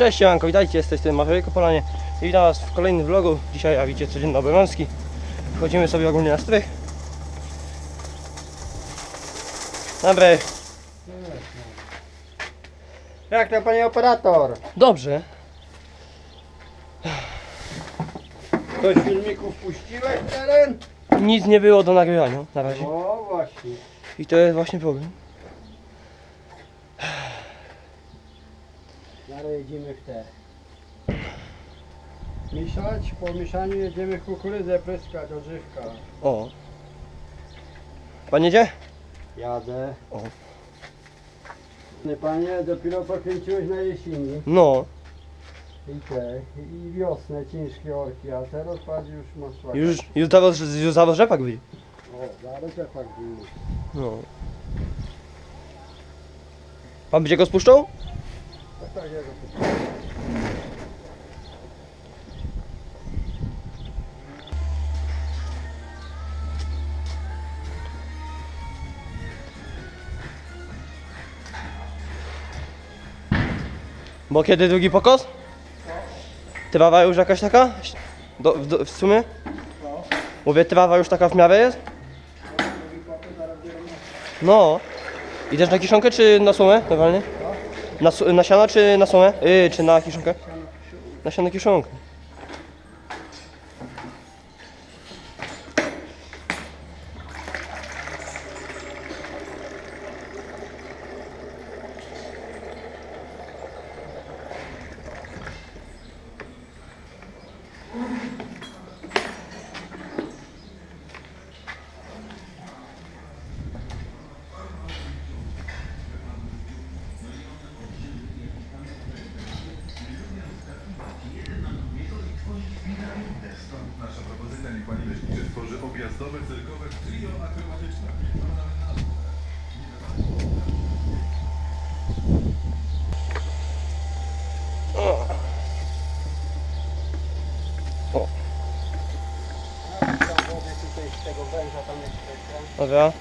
Cześć Janko, witajcie, z tej strony Maciej Kopolanie i witam was w kolejnym vlogu. Dzisiaj, jak widzicie, codzienny obowiązki. Wchodzimy sobie ogólnie na strych. Dobry, Jak to panie operator? dobrze. Do filmików puściłeś teren? Nic nie było do nagrywania na razie. O właśnie. I to jest właśnie problem. Zaraz jedziemy w te. Mieszać, po mieszaniu jedziemy kukurydzę pryskać, odżywka. O. Pan jedzie? Jadę. O. Nie panie, dopiero pokręciłeś na jesieni No, i te, i wiosnę ciężkie orki, a teraz patrz już masz słabe. już, już zaraz, już zaraz rzepak wyjdzie. O, zaraz jak tak było. No. Pan będzie go spuszczał? Tak, jak to Bo kiedy drugi pokos? Trawa już jakaś taka? Do, w, do, w sumie? Mówię, trawa już taka w miarę jest? No. Idziesz na kiszonkę czy na słomę normalnie? Na, na siano czy na słomę? Yy, czy na kiszonkę? Na siano kiszonkę. Objazdowe, cyrkowe trio akrobatyczne. Tam wody tutaj z tego węża tam jeszcze. Dobra.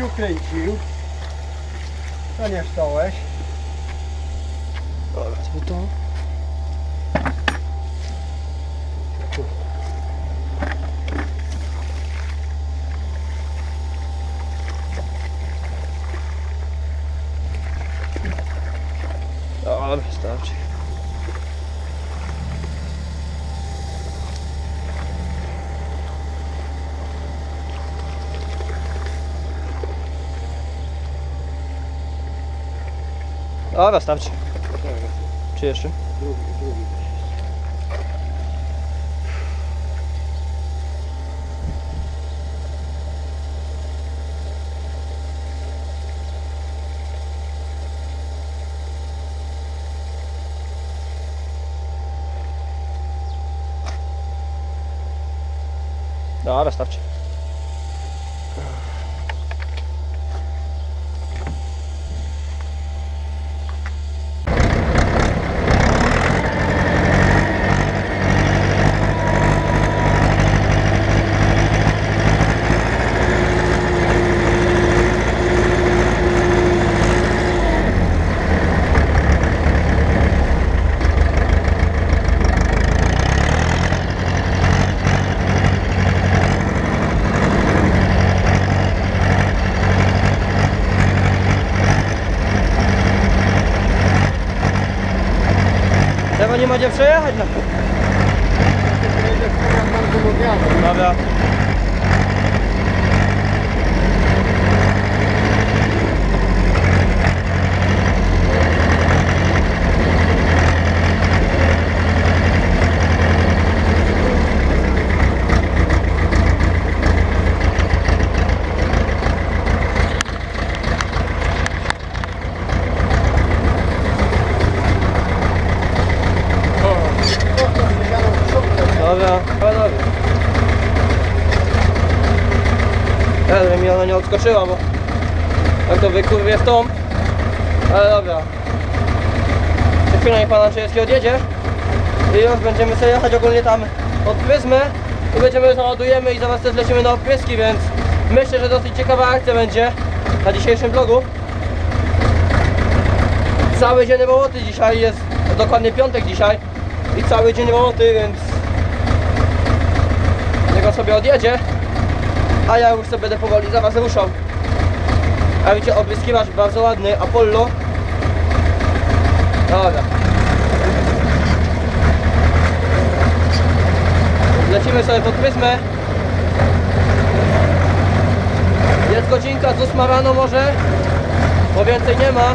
Już byś ukręcił. To nie wstałeś. Dobra, to. Dobra, starczy. Dobra, starczy. Czy jeszcze? Drugi, drugi. Dobra, starczy. Tego nie będzie przejechać na to. Dobra, dobra. Odskoczyła, bo jak to wykurwie w tą, Ale dobra. Za chwilę pan Andrzejewski odjedzie. I już będziemy sobie jechać ogólnie tam od Pryzmy. I będziemy załadujemy i zaraz też lecimy na opryski, więc myślę, że dosyć ciekawa akcja będzie na dzisiejszym vlogu. Cały dzień roboty dzisiaj jest, dokładnie piątek dzisiaj. I cały dzień roboty, więc niech on sobie odjedzie. A ja już sobie będę powoli zaraz ruszał. A widzicie, opryskiwacz bardzo ładny, Apollo. Dobra. Lecimy sobie pod pryzmę. Jest godzinka z 8 rano może, bo więcej nie ma.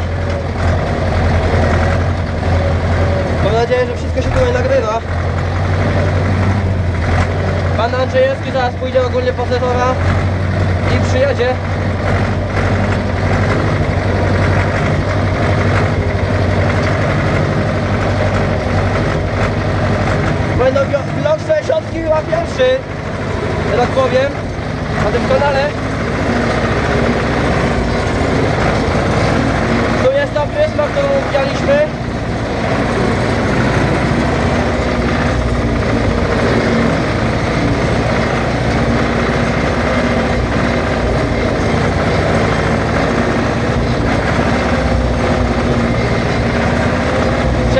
Mam nadzieję, że wszystko się tutaj nagrywa. Pan Andrzejewski zaraz pójdzie ogólnie po setora i przyjedzie. Będą vlog 60 chyba pierwszy, tak powiem, na tym kanale. Tu jest ta pryzma, którą widzieliśmy.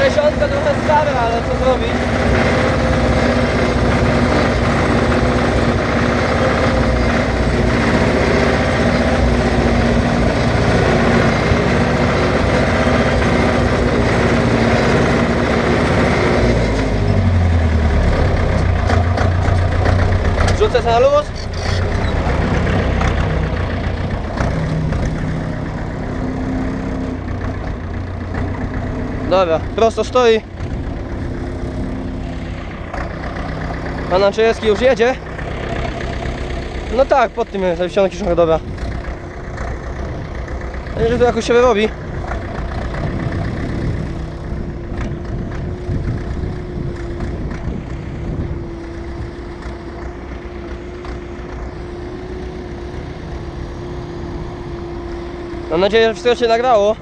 Sześćdziesiątka trochę stara, ale co zrobić? Luz. Dobra, prosto stoi. Pan Andrzejewski już jedzie. No tak, pod tym jest zawiesiona kiszonka, dobra. Że to jakoś się wyrobi. Mam nadzieję, że wszystko się nagrało.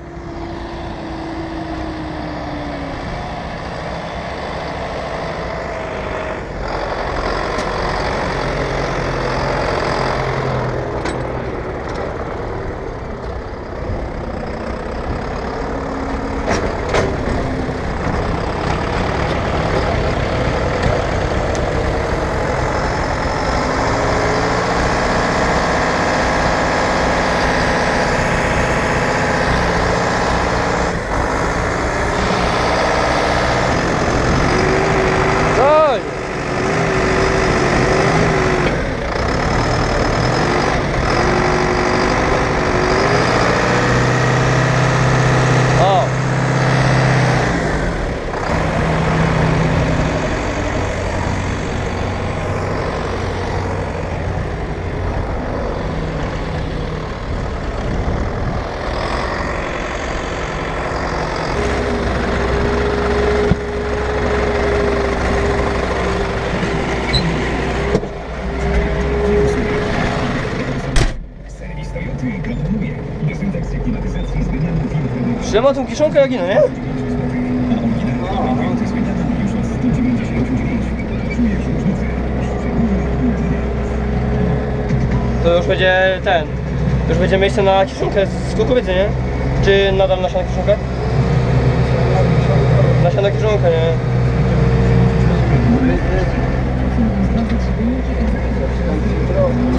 Trzyma tą kiszonkę jak ino, nie? a oryginalnej Toyoty z wymianą już od 199. Czujesz różnicę? Szczególnie To już będzie ten. To już będzie miejsce na kiszonkę z kukurydzy, nie? Czy nadal na siano kiszonkę? Na siano kiszonkę, nie?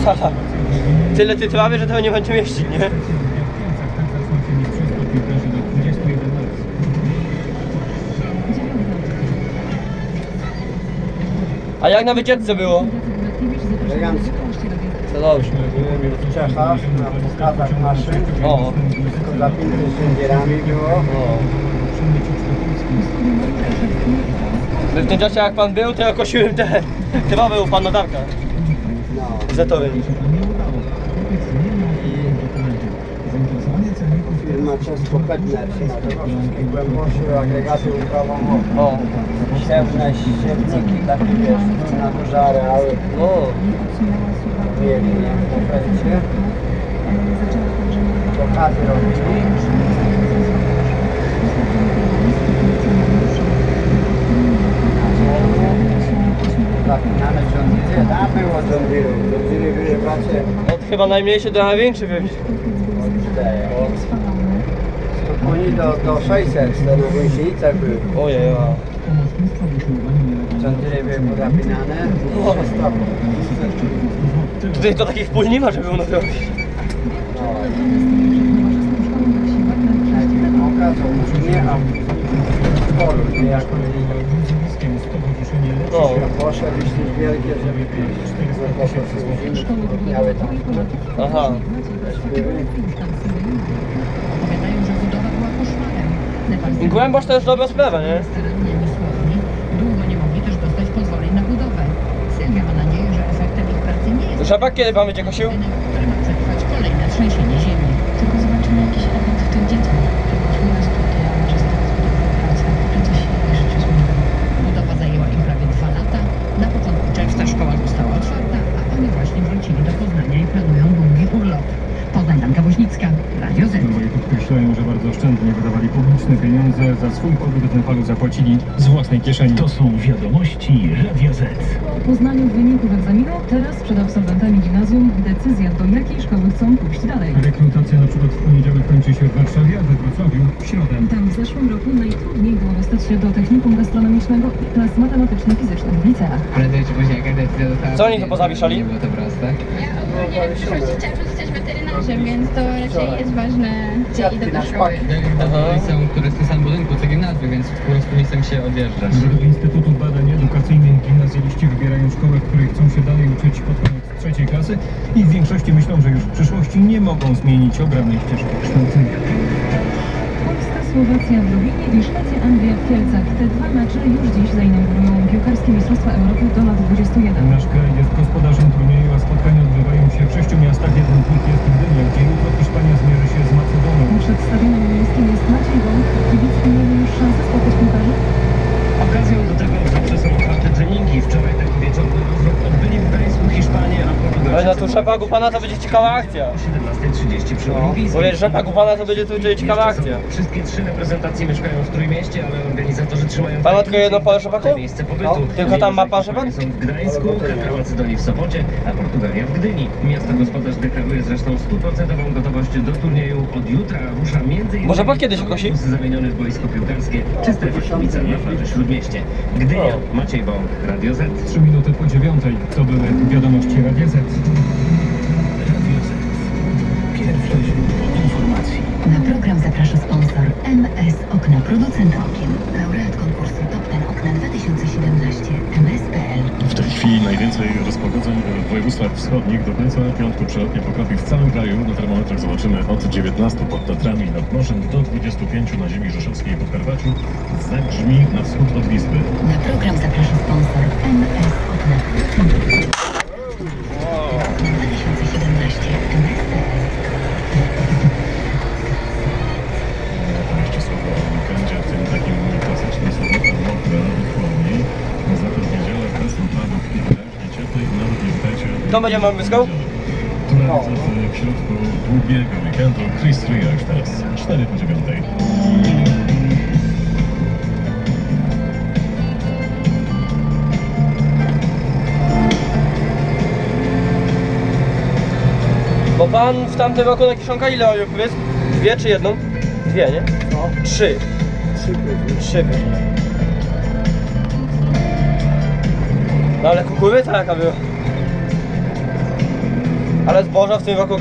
Haha. Tyle ty trawy, że tego nie będzie mieścić, nie? A jak na wycieczce było? Elegancko. To dobrze. Byłem w Czechach na pokazach maszyn. O, Wszystko zapięte szyndzierami było. o. My w tym czasie jak pan był, to ja kosiłem te trawę u pana Darka. No. Zetowy ma często Petner wszystkich głębości agregaty ultramamorne. Siewne siewniki, takie wiesz, na duże areały. O! Mieli w ofercie. Pokazy robili. Zapinane John Deere, tam było John Deere. John Deere wyjebacie. Chyba najmniejszy do największy pewnie. Oddaję. Oni do, do 600, to na gąsienicach były. Ojej, a. Centry były podapinane. O, stop. Tutaj to takich pól nie ma, żeby ono zrobić. Oka są nie, a polu, nie jak Zjawiskiem stowarzyszenie No. Poszedł już wielkie, żeby miały tam Aha. Opowiadają, że budowa była koszmarem. Nepalscy Głębosz to jest dobra sprawa, nie? długo nie mogli też dostać pozwoleń na budowę. Sylwia ma nadzieję, że efektem ich pracy nie jest Rzepak kiedy pan będzie kosił? budynek, który ma przetrwać kolejne trzęsienie ziemi. Tylko zobaczymy jakiś efekt w tych dzieciach. Zobaczmy nas tutaj, a może z tego zbudowa praca, że coś się w ich życiu zmieni. Budowa zajęła im prawie dwa lata. Na początku czerwca szkoła została otwarta, a oni właśnie wrócili do Poznania i planują długi urlop. Poznań Danka Woźnicka, Radio Z. Konwoje podkreślają, że bardzo oszczędnie publiczne pieniądze, za swój pobyt w Nepalu zapłacili z własnej kieszeni. To są wiadomości Radia Z. Po poznaniu wyników egzaminu, teraz przed absolwentami gimnazjum decyzja do jakiej szkoły chcą pójść dalej. Rekrutacja na przykład w poniedziałek kończy się w Warszawie, a we Wrocławiu w środę. Tam w zeszłym roku najtrudniej było dostać się do technikum gastronomicznego i klas matematyczno-fizycznych w liceach. Prędzej czy później jaka decyzja została Co oni tu pozawieszali? Nie było to proste. Ja ogólnie w przyszłości chciałabym zostać weterynarzem, więc to raczej jest ważne, gdzie idę do szkoły. Do liceum, które jest w tym samym budynku co gimnazjum, więc po prostu nie chcę się odjeżdżać. Według Instytutu Badań Edukacyjnych gimnazjaliści wybierają szkołę, w której chcą się dalej uczyć pod koniec trzeciej klasy i w większości myślą, że już w przyszłości nie mogą zmienić obranej ścieżki kształcenia. Polska, Słowacja w Lublinie i Szwecja, Anglia w Kielcach. Te dwa mecze już dziś zainaugurują piłkarskie Mistrzostwa Europy do lat 21. Nasz kraj jest gospodarzem turnieju, a spotkania odbywają się w sześciu miastach. Jednym z nich jest Gdynia, gdzie jutro Hiszpania zmierzy się z Macedonią. Przed stadionem miejskim jest Maciej Wąch. Kibice mieli już szansę spotkać piłkarzy? Okazją do tego zawsze są otwarte treningi. Wczoraj taki wieczorny rozruch odbyli w Gdańsku Hiszpanię, a Portugalczycy... Ale na tu rzepak u pana to będzie ciekawa akcja. O 17.30 przy No, Olimpijskim. bo wiesz, rzepak u pana to będzie tu będzie ciekawa akcja. Wszystkie trzy reprezentacje mieszkają w Trójmieście, ale organizatorzy trzymają... Pan ma tylko jedno pole rzepaku? Miejsce pobytu. No, tylko tam ma pan rzepak? Są w Gdańsku, KK Macedonii w Sopocie, a Portugalia w Gdyni. Miasto gospodarz deklaruje zresztą stuprocentową gotowość do turnieju. Od jutra rusza między innymi... Może rzepak kiedyś autobus zamieniony w boisko piłkarskie czy strefa kibica na plaży Śródmieście. Gdynia, Maciej Bąk, Radio Z. Trzy minuty po dziewiątej to były wiadomości Radia Z. wschodnich. Do końca piątku przelotnie potrafi w całym kraju. Na termometrach zobaczymy od 19 pod Tatrami nad morzem do 25 na ziemi rzeszowskiej i Podkarpaciu. Zagrzmi na wschód od Wisły. Na program zaprasza sponsor MS producent Kto będzie mam wyskał? Na w środku długiego weekendu Chris Ria już teraz 4 po 9. Bo pan w tamtym roku na kiszonka ile oleju powiedz? Dwie czy jedną? Dwie, nie? No. Trzy. Trzy pyty. Trzy. No ale kukurydza jaka była. Ale zboża w tym roku.